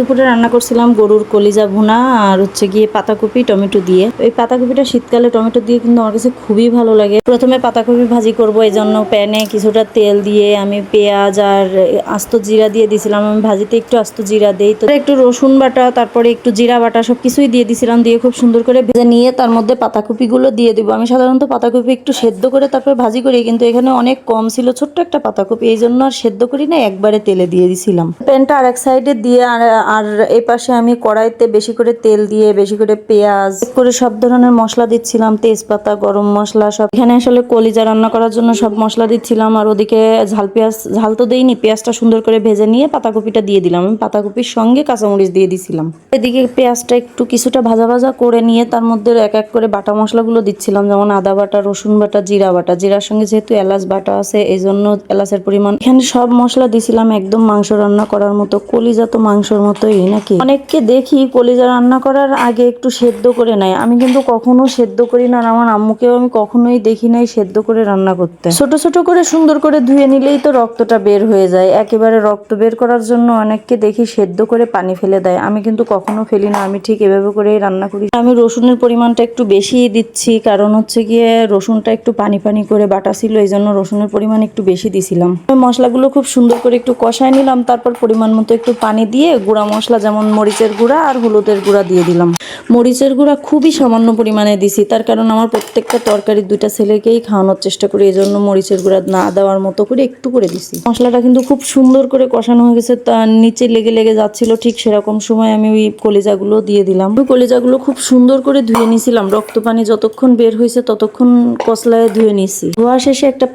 দুপুরে রান্না করছিলাম গরুর কলিজা ভুনা আর হচ্ছে গিয়ে পাতাকপি, টমেটো দিয়ে। ওই পাতাকপিটা শীতকালে টমেটো দিয়ে কিন্তু আমার কাছে খুবই ভালো লাগে। প্রথমে পাতাকপি ভাজি করব এই জন্য প্যানে কিছুটা তেল দিয়ে আমি পেঁয়াজ আর আস্ত জিরা দিয়ে দিছিলাম। আমি ভাজিতে একটু আস্ত জিরা দিই, তো একটু রসুন বাটা, তারপরে একটু জিরা বাটা সব কিছুই দিয়ে দিছিলাম। দিয়ে খুব সুন্দর করে ভেজে নিয়ে তার মধ্যে পাতাকপিগুলো দিয়ে দিব। আমি সাধারণত পাতাকপি একটু সেদ্ধ করে তারপর ভাজি করি, কিন্তু এখানে অনেক কম ছিল ছোট্ট একটা পাতাকপি এই জন্য আর সেদ্ধ করি না একবারে তেলে দিয়ে দিছিলাম। প্যানটা আর এক সাইডে দিয়ে আর আর এই পাশে আমি কড়াইতে বেশি করে তেল দিয়ে, বেশি করে পেঁয়াজ করে সব ধরনের মশলা দিচ্ছিলাম, তেজপাতা, গরম মশলা, সব। এখানে আসলে কলিজা রান্না করার জন্য সব মশলা দিচ্ছিলাম, আর ওদিকে ঝাল পেঁয়াজ, ঝাল তো দেইনি, পেঁয়াজটা সুন্দর করে ভেজে নিয়ে পাতাকপিটা দিয়ে দিলাম। আমি পাতাকপির সঙ্গে কাঁচামরিচ দিয়ে দিছিলাম। এদিকে পেঁয়াজটা একটু কিছুটা ভাজা ভাজা করে নিয়ে তার মধ্যে এক এক করে বাটা মশলাগুলো দিচ্ছিলাম, যেমন আদা বাটা, রসুন বাটা, জিরা বাটা। জিরার সঙ্গে যেহেতু এলাচ বাটা আছে এই জন্য এলাচের পরিমাণ। এখানে সব মশলা দিছিলাম একদম মাংস রান্না করার মতো। কলিজা তো মাংসর মতোই নাকি? অনেককে দেখি কলিজা রান্না করার আগে একটু সেদ্ধ করে নেয়। আমি কিন্তু কখনো সেদ্ধ করি না আমার আম্মুকেও আমি কখনোই দেখি নাই সেদ্ধ করে রান্না করতে। ছোট ছোট করে সুন্দর করে ধুয়ে নিলেই তো রক্তটা বের হয়ে যায়। একেবারে রক্ত বের করার জন্য অনেককে দেখি সেদ্ধ করে পানি ফেলে দেয়। আমি কিন্তু কখনো ফেলি না, আমি ঠিক এভাবে করেই রান্না করি। আমি রসুনের পরিমাণটা একটু বেশিই দিচ্ছি, কারণ হচ্ছে গিয়ে রসুনটা একটু পানি পানি করে বাটা ছিল এই জন্য রসুনের পরিমাণ একটু বেশি দিছিলাম। মশলাগুলো খুব সুন্দর করে একটু কষায় নিলাম, তারপর পরিমাণ মতো একটু পানি দিয়ে গুঁড়া মশলা যেমন মরিচের গুঁড়া আর হলুদের গুঁড়া দিয়ে দিলাম। মরিচের গুঁড়া খুবই সামান্য পরিমাণে দিছি। তার কারণ আমার প্রত্যেকটা তরকারি দুইটা ছেলেকেই খাওয়ানোর চেষ্টা করি এই জন্য মরিচের গুঁড়া না দেওয়ার মতো করে একটু করে দিছি। মশলাটা কিন্তু খুব সুন্দর করে কষানো হয়ে গেছে, তার নিচে লেগে লেগে যাচ্ছিল ঠিক সেরকম সময় আমি ওই কলিজাগুলো দিয়ে দিলাম। ওই কলিজাগুলো খুব সুন্দর করে ধুয়ে নিছিলাম, রক্ত পানি যতক্ষণ বের হয়েছে ততক্ষণ কসলায় ধুয়ে নিছি। ধোয়া শেষে একটা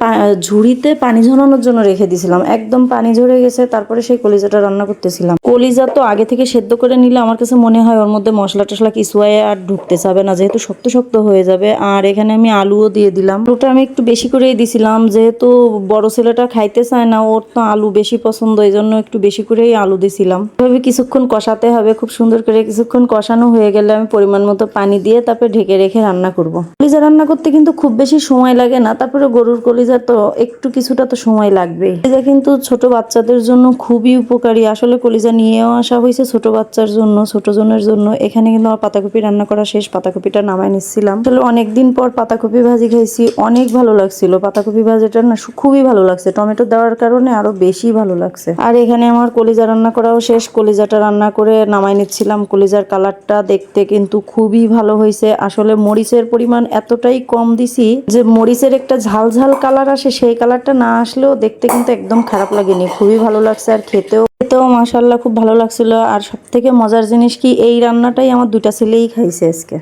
ঝুড়িতে পানি ঝরানোর জন্য রেখে দিছিলাম, একদম পানি ঝরে গেছে, তারপরে সেই কলিজাটা রান্না করতেছিলাম। কলিজা তো আগে থেকে সেদ্ধ করে নিলে আমার কাছে মনে হয় ওর মধ্যে মশলা টশলা কিছু আর ঢুকতে চাবে না, যেহেতু শক্ত শক্ত হয়ে যাবে। আর এখানে আমি আলুও দিয়ে দিলাম। আলুটা আমি একটু বেশি করেই দিছিলাম, যেহেতু বড় ছেলেটা খাইতে চায় না, ওর তো আলু বেশি পছন্দ এই জন্য একটু বেশি করেই আলু দিছিলাম। এভাবে কিছুক্ষণ কষাতে হবে, খুব সুন্দর করে কিছুক্ষণ কষানো হয়ে গেলে আমি পরিমাণ মতো পানি দিয়ে তারপরে ঢেকে রেখে রান্না করব। কলিজা রান্না করতে কিন্তু খুব বেশি সময় লাগে না তারপরে গরুর কলিজা তো একটু কিছুটা তো সময় লাগবে। কলিজা কিন্তু ছোট বাচ্চাদের জন্য খুবই উপকারী, আসলে কলিজা নিয়েও আসা হয়েছে ছোট বাচ্চার জন্য, ছোট জনের জন্য। এখানে কিন্তু আমার পাতাকপি রান্না করা শেষ, পাতাকপিটা নামায় নিচ্ছিলাম। আসলে অনেকদিন পর পাতাকপি ভাজি খাইছি, অনেক ভালো লাগছিল। পাতাকপি ভাজিটা না খুবই ভালো লাগছে। টমেটো দেওয়ার কারণে আরও বেশি ভালো লাগছে। আর এখানে আমার কলিজা রান্না করাও শেষ। কলিজাটা রান্না করে নামায় নিচ্ছিলাম। কলিজার কালারটা দেখতে কিন্তু খুবই ভালো হয়েছে আসলে মরিচের পরিমাণ এতটাই কম দিছি যে মরিচের একটা ঝাল ঝাল কালার আসে, সেই কালারটা না আসলেও দেখতে কিন্তু একদম খারাপ লাগেনি। খুবই ভালো লাগছে আর খেতেও। খেতেও মাসাল্লাহ খুব ভালো লাগছিল। আর সব থেকে মজার জিনিস কি, এই রান্নাটাই আমার দুটা ছেলেই খাইছে আজকে।